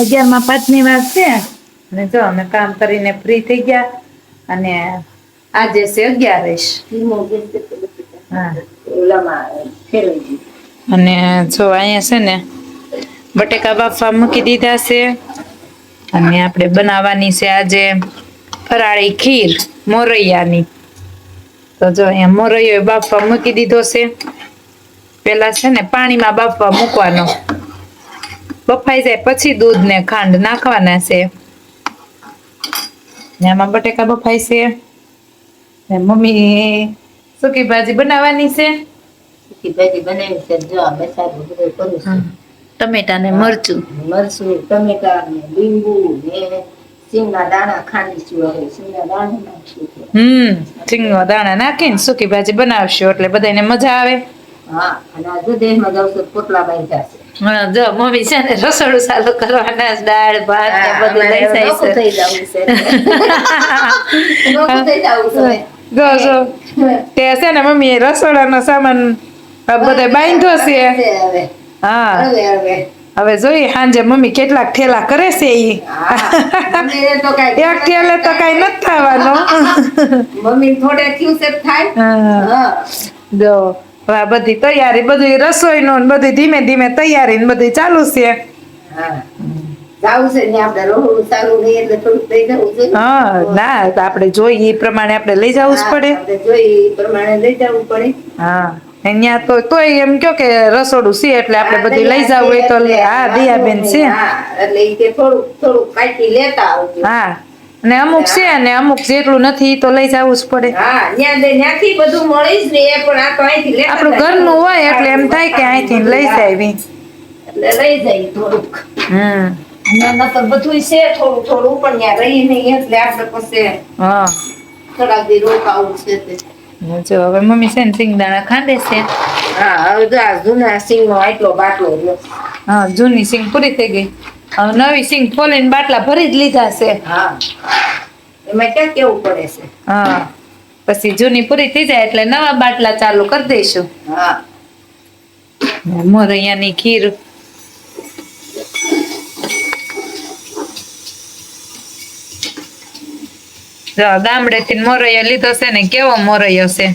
અગિયારમાં પાંચમી વાર છે. અને જો અમે કામ કરીને ફ્રી થઈ ગયા અને આજે છે અગિયારસ અને જો અહીંયા છે ને બટેકા બાફવા મૂકી દીધા છે. અને આપણે બનાવવાની છે આજે ફરાળી ખીર, મોરૈયાની. તો જો અહીંયા મોરૈયો બાફવા મૂકી દીધો છે. પેલા છે ને પાણીમાં બાફવા મૂકવાનો. બફાઈ જાય પછી દૂધ ને ખાંડ નાખવાના છે. ને આમાં બટેકા બફાય છે. ને મમ્મી સુકી ભાજી બનાવવાની છે. ભાજી બનાવી છે. જો આ મસાલો બધું કરું છું. ટમેટા ને મરચું. મરચું ટમેટા ને લીંબુ ને સિંગના દાણા ખાંડીશું હવે. સિંગના દાણા નાખશું હમ સિંગનો દાણા નાખીને સુકી ભાજી બનાવશું એટલે બધાને મજા આવે. હા અને પોટલા જો મમ્મી છે ને રસોડું ચાલુ કરવાના દાળ ભાત ને બધું લઈ જાય છે. થઈ જવું જો જો. તે છે ને મમ્મી રસોડાનો સામાન બધે બાંધ્યો છે. હા. હવે જોઈએ સાંજે મમ્મી કેટલાક ઠેલા કરે છે ઈ. એક ઠેલે તો કઈ નથી થવાનો મમ્મી થોડે થયું છે થાય. હા. જો હવે આ બધી તૈયારી બધી રસોઈનું ને બધી ધીમે ધીમે તૈયારી ને બધી ચાલુ છે. હા. ને આપણે જોઈએ. એ પ્રમાણે આપણે લઈ જવું જ પડે. એ પ્રમાણે લઈ જવું પડે. હા અહીંયા તો તોય એમ કયો કે રસોડું છે એટલે આપણે બધી લઈ જવું હોય તો હા દિયાબેન છે. એટલે થોડુંક થોડુંક કાઢી લેતા આવજો. હા અને અમુક છે ને અમુક જેટલું નથી તો લઈ જવું જ પડે. ને આપણું ઘરનું હોય એટલે એમ થાય કે અહીંથી લઈ જાવી. લઈ જાય થોડુંક. હમ. ન્યા બધું છે થોડું થોડું પણ ન્યા રહી નહીં એટલે આપણે પછી હા. થોડાક દી રોકાવું છે તે. જો હવે મમ્મી છે ને સિંગદાણા ખાંડે છે. હા હવે જૂના સિંગનો આટલો બાટલો રહ્યો. હા જૂની સિંગ પૂરી થઈ ગઈ. નવી સિંગ ફોલીને બાટલા ભરી જ લીધા છે. હા. એમાં ક્યાં કેવું પડે છે? હા. પછી જૂની પૂરી થઈ જાય એટલે નવા બાટલા ચાલુ કરી દઈશું. હા. મોરૈયાની ખીર. જો ગામડેથી મોરૈયો લીધો છે ને કેવો મોરૈયો છે?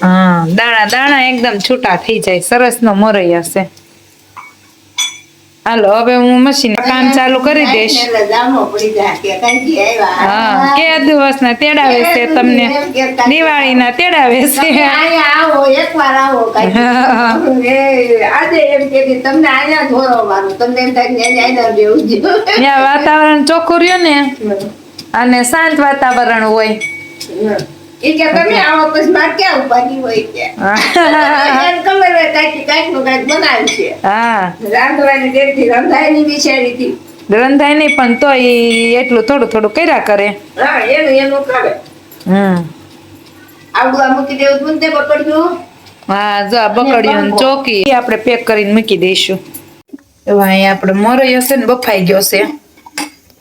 હા દાણા દાણા એકદમ છૂટા થઈ જાય સરસ નો મોરૈયો છે. હાલો હવે હું મશીન કામ ચાલુ કરી દઈશ. હા કે દિવસ ના તેડાવે છે તમને? દિવાળી ના તેડાવે છે. વાતાવરણ ચોખ્ખું રહ્યું ને? અને શાંત વાતાવરણ હોય. ઈ કે તમે આવો પછી માર ક્યાં ઉપાધી હોય કે? એમ ખબર હોય કાંઈક કાંઈકનું કાંઈક બનાવ્યું છે. હા. રાંધવાની ટેવથી રંધાયની બિચારીથી. રંધાય નહીં પણ તોય એટલું થોડું થોડું કર્યા કરે. હા એનું એનું કરે. હમ. આવડું આ મૂકી દેવું તું તે પકડ્યું હા જો આ બકડ્યું ચોકી એ આપણે પેક કરીને મૂકી દઈશું. હવે અહીંયા આપણે મોરૈયો છે ને બફાઈ ગયો છે.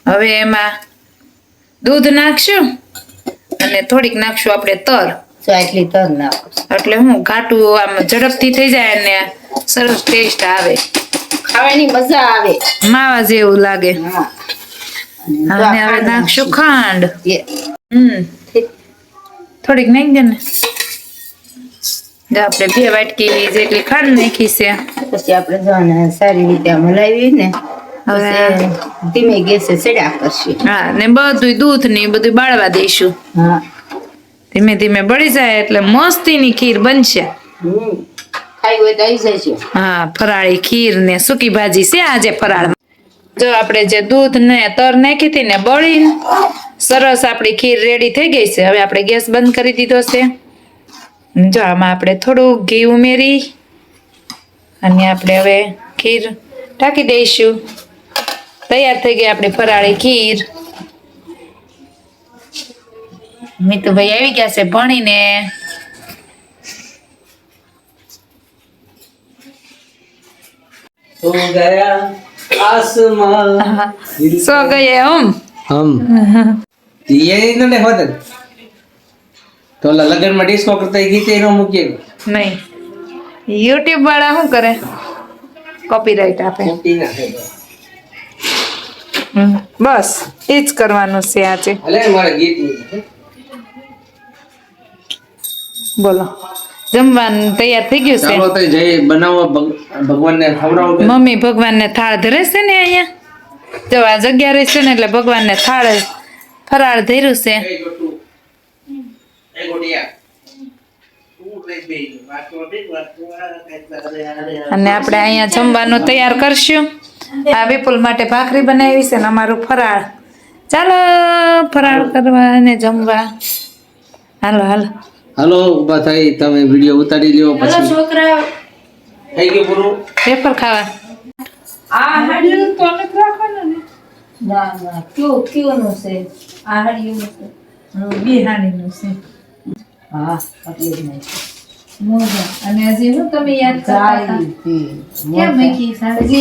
હવે એમાં દૂધ નાખશું. અને થોડીક નાખશું આપણે તર આટલી તર નાખો. એટલે હું ઘાટું આમ ઝડપથી થઈ જાય અને સરસ ટેસ્ટ આવે. ખાવાની મજા આવે. માવા જેવું લાગે. અને હવે નાખશું ખાંડ. હમ. થોડીક નાખી દે ને. આપણે બે વાટકી જેટલી ખાંડ નાખી છે. પછી આપણે જવાના સારી રીતે મલાવી ને. હવે ધીમે ગેસે સેડા કરશું હા ને બધું દૂધ ને બધું બાળવા દઈશું. હા. ધીમે ધીમે બળી જાય એટલે મસ્તીની ખીર બનશે. હા ફરાળી ખીર ને સૂકી ભાજી છે આજે ફરાળ જો આપણે જે દૂધ ને તર નાખી હતી ને બળી સરસ આપણી ખીર રેડી થઈ ગઈ છે. હવે આપણે ગેસ બંધ કરી દીધો છે. જો આમાં આપણે થોડું ઘી ઉમેરી અને આપણે હવે ખીર ઢાંકી દઈશું. તૈયાર થઈ ગઈ આપણી ફરાળી ખીર મિતુભાઈ આવી ગયા છે ભણીને तो गया आसमां સો ગયા હમ हम ये नहीं ने होता તો ઓલા લગનમાં ડિસ્કો કરતા એ ગીતે એનો મૂકીએ નહીં યુટ્યુબ વાળા શું કરે કોપીરાઈટ આપે ખોટી ના છે હમ, બસ એ જ કરવાનું છે આજે. બોલો. જમવાનું તૈયાર થઈ ગયું છે? ચાલો તો જઈ બનાવવા ભગવાનને ખવડાવો મમ્મી ભગવાનને થાળ ધરે છે ને અહીંયા? જો આ જગ્યા રહેશે ને એટલે ભગવાનને થાળ ફરાળ ધર્યું છે. અને આપણે અહીંયા જમવાનું તૈયાર કરશું. આ વિપુલ માટે ભાખરી બનાવી છે ને અમારું ફરાળ. ચાલો ફરાળ કરવા અને જમવા. હાલો હાલો. હાલો ઊભા થઈ તમે વીડિયો ઉતારી લ્યો પછી છોકરા થઈ ગયું પૂરું? પેપર ખાવા. આ હાડિયું તો અમે રાખવાનું ને. ના ના કયું કયુંનું છે? આ હાડિયું છે બિહારીનું છે. હા એટલે જ નહીં. મોજા અને હજી હું તમે યાદ કરતા? કેમ મૂકી?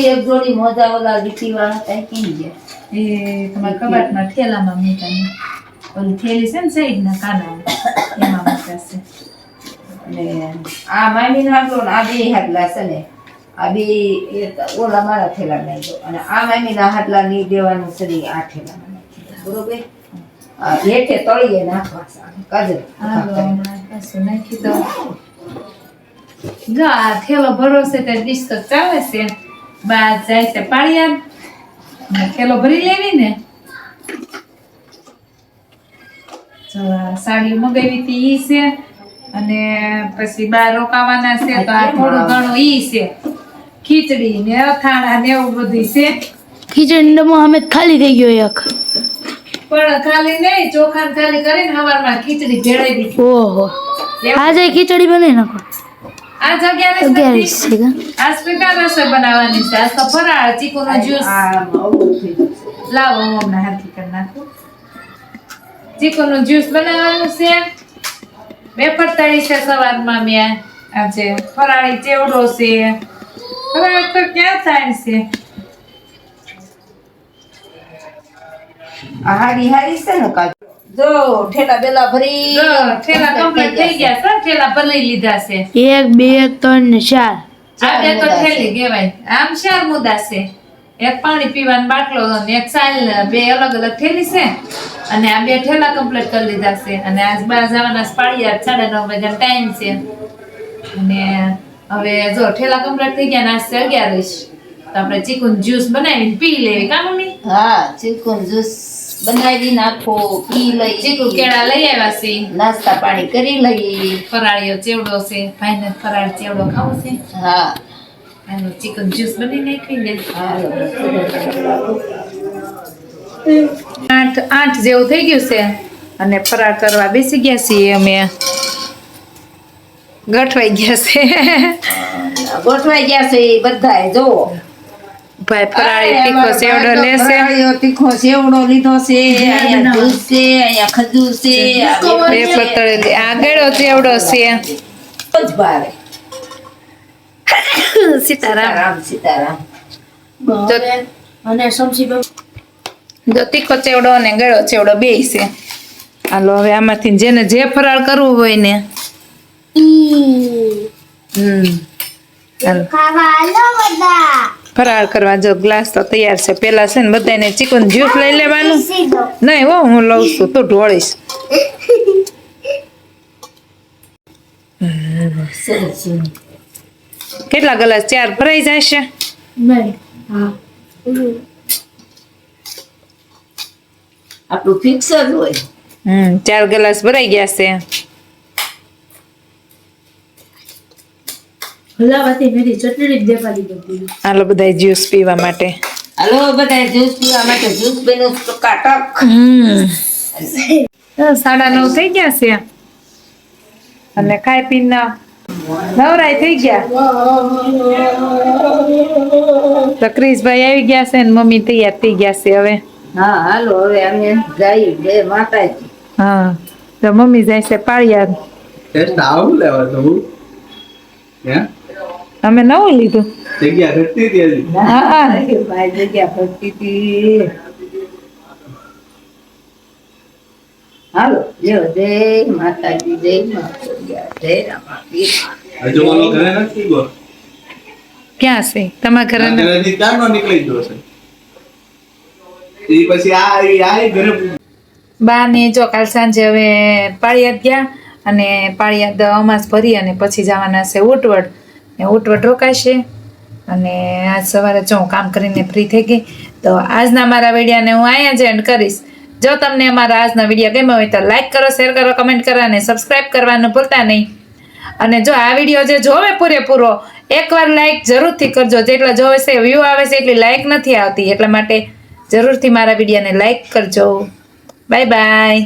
એક જોડી મોજા ઓલા લીટી વાળા કેમ ગયા એ તમારા કબાટમાં ઠેલામાં મૂકાની ઓલી થેલી છે ને સાઈડના કાના એમાં છે અને આ મામી હાટલો ને આ બે હાટલા છે ને આ બે એ ઓલા મારા થેલા નાખ્યો અને આ મામીના હાટલા ની દેવાનું છે ને આ થેલા બરોબર આ હેઠે તળીએ નાખવા કાજલ નાખી દઉં. જો આ થેલો ભરો છે તે ડિસ્કસ ચાલે છે. બા જાય છે પાળિયાદ અને થેલો ભરી લેવી ને. જો સાડી મગાવી હતી ઈ છે. અને પછી બહાર રોકાવાના છે તો આ થોડું ઘણું ઈ છે. ખીચડી ને અથાણા ને એવું બધું છે. ખીચડી ડબ્બો અમે ખાલી થઈ ગયો એક. પણ ખાલી નહીં ચોખા ખાલી કરીને સવારમાં ખીચડી ભેળાઈ દીધી ઓહો આજે ખીચડી બનાવી નાખો. આ જગ્યા અગિયારીસ છે આજ પીકા રસોઈ બનાવવાની છે. આજ તો ફરાળ ચીકુનો જ્યુસ. આ લાવો હું હમણાં હાથી કરી નાખું. ચીકુનું જ્યુસ બનાવવાનું છે. વેફર તળી છે સવારમાં મેં આજે ફરાળી ચેવડો છે. ફરાળ તો ક્યાં થાય છે? હારી હારી છે ને કાજલ જો ઠેલા બેલા ભરી. જો ઠેલા કમ્પ્લીટ થઈ ગયા છે ઠેલા ભરી લીધા છે. એક બે ત્રણ ને ચાર. આ બે તો ઠેલી કહેવાય. આમ ચાર મુદ્દા છે. એક પાણી પીવાનો બાટલો અને એક સાલ બે અલગ અલગ ઠેલી છે. અને આ બે ઠેલા કમ્પ્લીટ કરી લીધા છે. અને આજ બાર જવાના છે સાડા નવ વાગ્યાનો ટાઈમ છે. અને હવે જો ઠેલા કમ્પ્લીટ થઈ ગયા ને આજ છે અગિયારીસ તો આપણે ચીકુન જ્યુસ બનાવીને પી લેવી કામ મમ્મી? હા ચીકુન જ્યુસ બનાવી નાખો પી લઈ ચીકુ કેળા લઈ આવ્યા છે. નાસ્તા પાણી કરી લઈ ફરાળીઓ ચેવડો છે. ભાઈને ફરાળ ચેવડો ખાવો છે. હા. એનું ચિકન જ્યુસ બની નાખી લે આઠ આઠ જેવું થઈ ગયું છે. અને ફરાળ કરવા બેસી ગયા છીએ અમે. ગઠવાઈ ગયા છે. ગોઠવાઈ ગયા છે બધા જોવો ભાઈ ફરાળી તીખો સેવડો લેશે. તીખો સેવડો લીધો છે અહીંયા દૂધ છે અહીંયા ખજૂર છે બે પતળેલી આગળો ચેવડો છે. જ ભાવે. સીતારામ. સીતારામ સીતારામ. અને સમસી જો તીખો ચેવડો અને ગળો ચેવડો બે છે. હાલો હવે આમાંથી જેને જે ફરાળ કરવું હોય ને. હમ. હાલો. ફરાળ કરવા જો ગ્લાસ તો તૈયાર છે. પેલા છે ને બધાને ચિકન જ્યુસ લઈ લેવાનું. નહીં હો હું લઉં છું. તું ઢોળીશ. કેટલા ગ્લાસ? ચાર ભરાઈ જશે? આપણું ફિક્સ જ હોય. હમ ચાર ગ્લાસ ભરાઈ ગયા છે. ભલાવાથી મેરી ચટણી જ દેખાડી હાલો બધા જ્યુસ પીવા માટે. હાલો બધા જ્યુસ પીવા માટે જ્યુસ બેનો કાટક હમ. સાડા નવ થઈ ગયા છે. અને ખાઈ પીને નવરાય થઈ ગયા. તો ક્રિશભાઈ આવી ગયા છે ને મમ્મી તૈયાર થઈ ગયા છે હવે. હા હાલો હવે અમે જઈ બે માતાજી. હા તો મમ્મી જાય છે પાળિયા ટેસ્ટ આવું લેવા તો હું હે? અમે નવું લીધું? જગ્યા ઘટતી હતી હા હા. ભાઈ જગ્યા ભરતી હતી હાલો જય જય માતાજી જય જય રામા ઘરે નથી ગયો. ક્યાં છે? તમારા ઘરે ન- ઘરેથી ક્યારનો નીકળી ગયો છે? એ પછી આ આ ઘરે બા ને જો કાલ સાંજે હવે પાળિયાદ ગયા અને પાળિયાદ અમાસ ભરી અને પછી જવાના છે ઉટવડ ને ઉટવડ રોકાશે. અને આજ સવારે જો હું કામ કરીને ફ્રી થઈ ગઈ, તો આજના મારા વિડીયાને હું અહીંયા જ એન્ડ કરીશ. જો તમને અમારા આજના વીડિયો ગમ્યો હોય તો લાઈક કરો શેર કરો કમેન્ટ કરો અને સબસ્ક્રાઈબ કરવાનું ભૂલતા નહીં. અને જો આ વીડિયો જે જોવે પૂરેપૂરો, એકવાર લાઈક જરૂરથી કરજો. જેટલા જોવે છે વ્યૂ આવે છે, એટલી લાઈક નથી આવતી. એટલા માટે જરૂરથી મારા વિડીયોને લાઈક કરજો. Bye bye